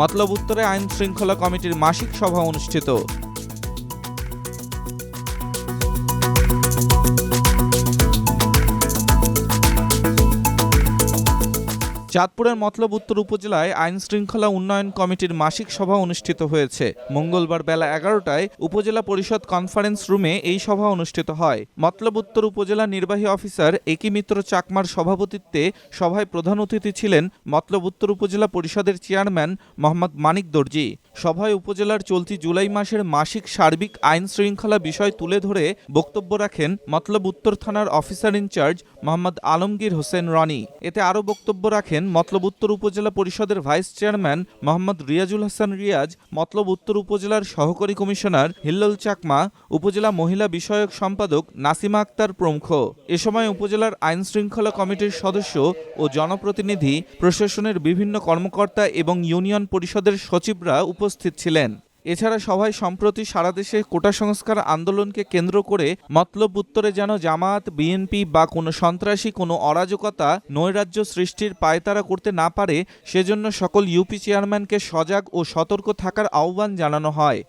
মতলব উত্তরে আইন শৃঙ্খলা কমিটির মাসিক সভা অনুষ্ঠিত। চাঁদপুরের মতলব উত্তর উপজেলায় আইন শৃঙ্খলা উন্নয়ন কমিটির মাসিক সভা অনুষ্ঠিত হয়েছে। মঙ্গলবার বেলা এগারোটায় উপজেলা পরিষদ কনফারেন্স রুমে এই সভা অনুষ্ঠিত হয়। মতলব উত্তর উপজেলা নির্বাহী অফিসার একী মিত্র চাকমার সভাপতিত্বে সভায় প্রধান অতিথি ছিলেন মতলব উত্তর উপজেলা পরিষদের চেয়ারম্যান মোহাম্মদ মানিক দর্জি। সভায় উপজেলার চলতি জুলাই মাসের মাসিক সার্বিক আইন শৃঙ্খলা বিষয় তুলে ধরে বক্তব্য রাখেন মতলব উত্তর থানার officer in charge Mohammad Alamgir Hossain Roni. এতে আরও বক্তব্য রাখেন মতলব উত্তর উপজেলা পরিষদের ভাইস চেয়ারম্যান মোহাম্মদ রিয়াজুল হাসান রিয়াজ, মতলব উত্তর উপজেলার সহকারী কমিশনার হিল্লল চাকমা, উপজেলা মহিলা বিষয়ক সম্পাদক নাসিমা আক্তার প্রমুখ। এ সময় উপজেলার আইন শৃঙ্খলা কমিটির সদস্য ও জনপ্রতিনিধি, প্রশাসনের বিভিন্ন কর্মকর্তা এবং ইউনিয়ন পরিষদের সচিবরা উপস্থিত ছিলেন। এছাড়া সভায় সম্প্রতি সারা দেশে কোটা সংস্কার আন্দোলনকে কেন্দ্র করে মতলব উত্তরে যেন জামাত বিএনপি বা কোনো সন্ত্রাসী কোনো অরাজকতা নৈরাজ্য সৃষ্টির পায়তারা করতে না পারে, সেজন্য সকল ইউপি চেয়ারম্যানকে সজাগ ও সতর্ক থাকার আহ্বান জানানো হয়।